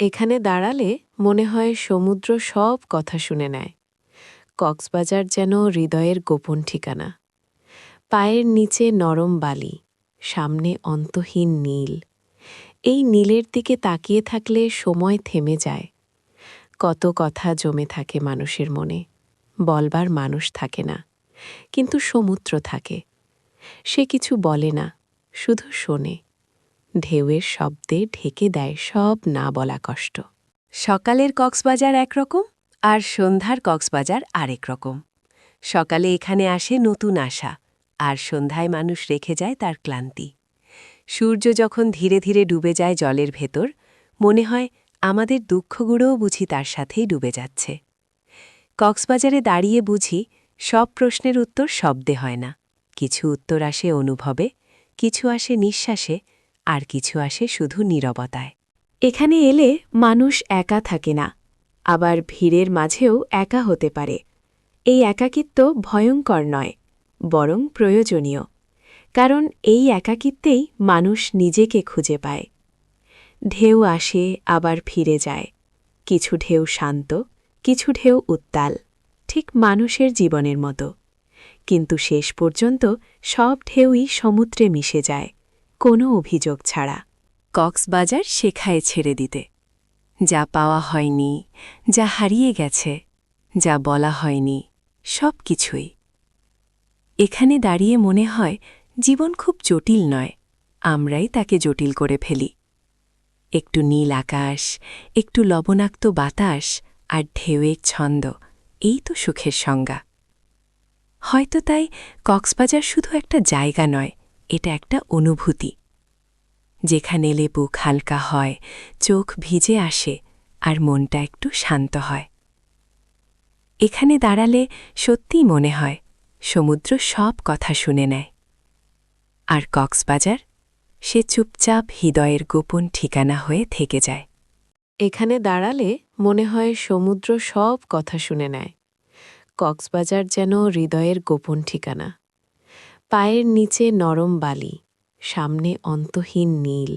এখানে দাঁড়ালে মনে হয় সমুদ্র সব কথা শুনে নেয়। কক্সবাজার যেন হৃদয়ের গোপন ঠিকানা। পায়ের নিচে নরম বালি, সামনে অন্তহীন নীল। এই নীলের দিকে তাকিয়ে থাকলে সময় থেমে যায়। কত কথা জমে থাকে মানুষের মনে। বলবার মানুষ থাকে না, কিন্তু সমুদ্র থাকে। সে কিছু বলে না, শুধু শোনে। ঢেউয়ের শব্দে ঢেকে দেয় সব না বলা কষ্ট। সকালের কক্সবাজার একরকম আর সন্ধ্যার কক্সবাজার আরেক রকম। সকালে এখানে আসে নতুন আশা আর সন্ধ্যায় মানুষ রেখে যায় তার ক্লান্তি। সূর্য যখন ধীরে ধীরে ডুবে যায় জলের ভেতর, মনে হয় আমাদের দুঃখগুলোও বুঝি তার সাথেই ডুবে যাচ্ছে। কক্সবাজারে দাঁড়িয়ে বুঝি সব প্রশ্নের উত্তর শব্দে হয় না। কিছু উত্তর আসে অনুভবে, কিছু আসে নিঃশ্বাসে আর কিছু আসে শুধু নীরবতায়। এখানে এলে মানুষ একা থাকে না, আবার ভিড়ের মাঝেও একা হতে পারে। এই একাকিত্ব ভয়ঙ্কর নয়, বরং প্রয়োজনীয়, কারণ এই একাকিত্বেই মানুষ নিজেকে খুঁজে পায়। ঢেউ আসে, আবার ফিরে যায়, কিছু ঢেউ শান্ত, কিছু ঢেউ উত্তাল, ঠিক মানুষের জীবনের মতো। কিন্তু শেষ পর্যন্ত সব ঢেউই সমুদ্রে মিশে যায়। কোনো অভিযোগ ছাড়া কক্সবাজার শেখায় ছেড়ে দিতে। যা পাওয়া হয়নি, যা হারিয়ে গেছে, যা বলা হয়নি, সব কিছুই। এখানে দাঁড়িয়ে মনে হয় জীবন খুব জটিল নয়, আমরাই তাকে জটিল করে ফেলি। একটু নীল আকাশ, একটু লবণাক্ত বাতাস আর ঢেউয়ের ছন্দ, এই তো সুখের সংজ্ঞা। হয়তো তাই কক্সবাজার শুধু একটা জায়গা নয় এটা একটা অনুভূতি। যেখানে এলে বুক হালকা হয়, চোখ ভিজে আসে আর মনটা একটু শান্ত হয়। এখানে দাঁড়ালে সত্যিই মনে হয় সমুদ্র সব কথা শুনে নেয়। আর কক্সবাজার, সে চুপচাপ হৃদয়ের গোপন ঠিকানা হয়ে থেকে যায়। এখানে দাঁড়ালে মনে হয় সমুদ্র সব কথা শুনে নেয়। কক্সবাজার যেন হৃদয়ের গোপন ঠিকানা। পায়ের নিচে নরম বালি, সামনে অন্তহীন নীল।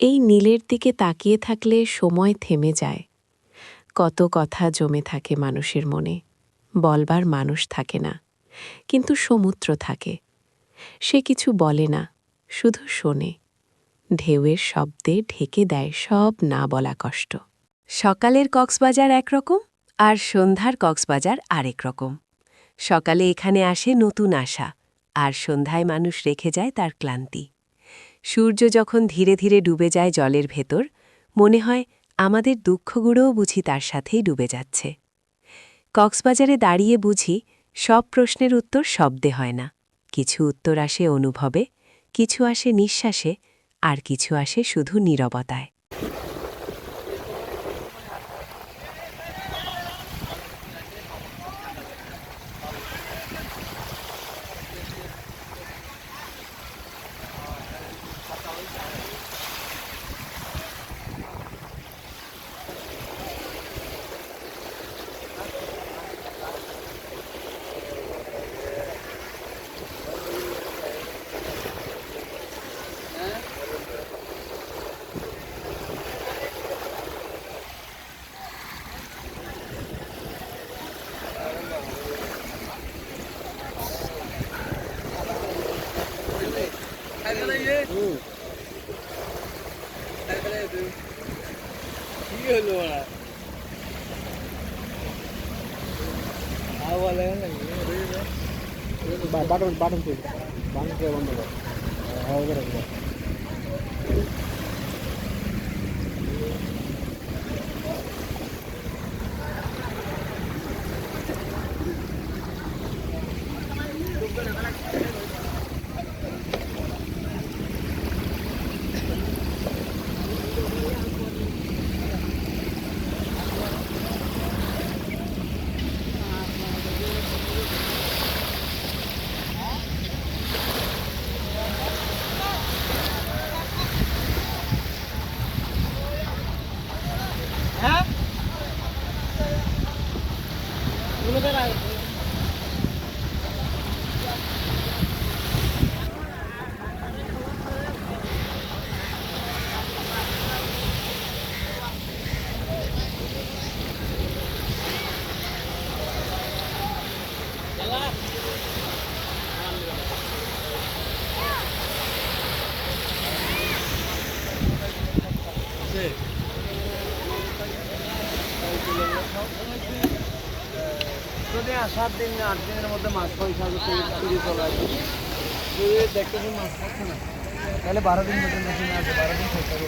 এই নীলের দিকে তাকিয়ে থাকলে সময় থেমে যায়। কত কথা জমে থাকে মানুষের মনে। বলবার মানুষ থাকে না, কিন্তু সমুদ্র থাকে। সে কিছু বলে না, শুধু শোনে। ঢেউয়ের শব্দে ঢেকে দেয় সব না বলা কষ্ট। সকালের কক্সবাজার একরকম আর সন্ধ্যার কক্সবাজার আরেক রকম। সকালে এখানে আসে নতুন আশা আর সন্ধ্যায় মানুষ রেখে যায় তার ক্লান্তি। সূর্য যখন ধীরে ধীরে ডুবে যায় জলের ভেতর, মনে হয় আমাদের দুঃখগুলোও বুঝি তার সাথেই ডুবে যাচ্ছে। কক্সবাজারে দাঁড়িয়ে বুঝি সব প্রশ্নের উত্তর শব্দে হয় না। কিছু উত্তর আসে অনুভবে, কিছু আসে নিঃশ্বাসে, আর কিছু আসে শুধু নীরবতায়। ಬಾಟಮ್ ಬಾಟಮ್ ಬಾಟಮ್ ಹೋಗಿರೋದು সাত দিন, আট দিনের মধ্যে মাছ পয়সা চুরি চলে আসবে চুরি দেখতেছি মাছ পাচ্ছে না। তাহলে বারো দিন পর্যন্ত কিনে আসবে বারো দিন হবে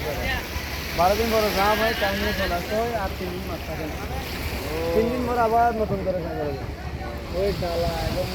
বারো দিন পরে যা হয় টাইম নিয়ে চলে আসতে হয় আর তিন দিন মাছ থাকে না। তিন দিন পরে আবার নতুন করে খাওয়া যাবে ওই ডালা এবং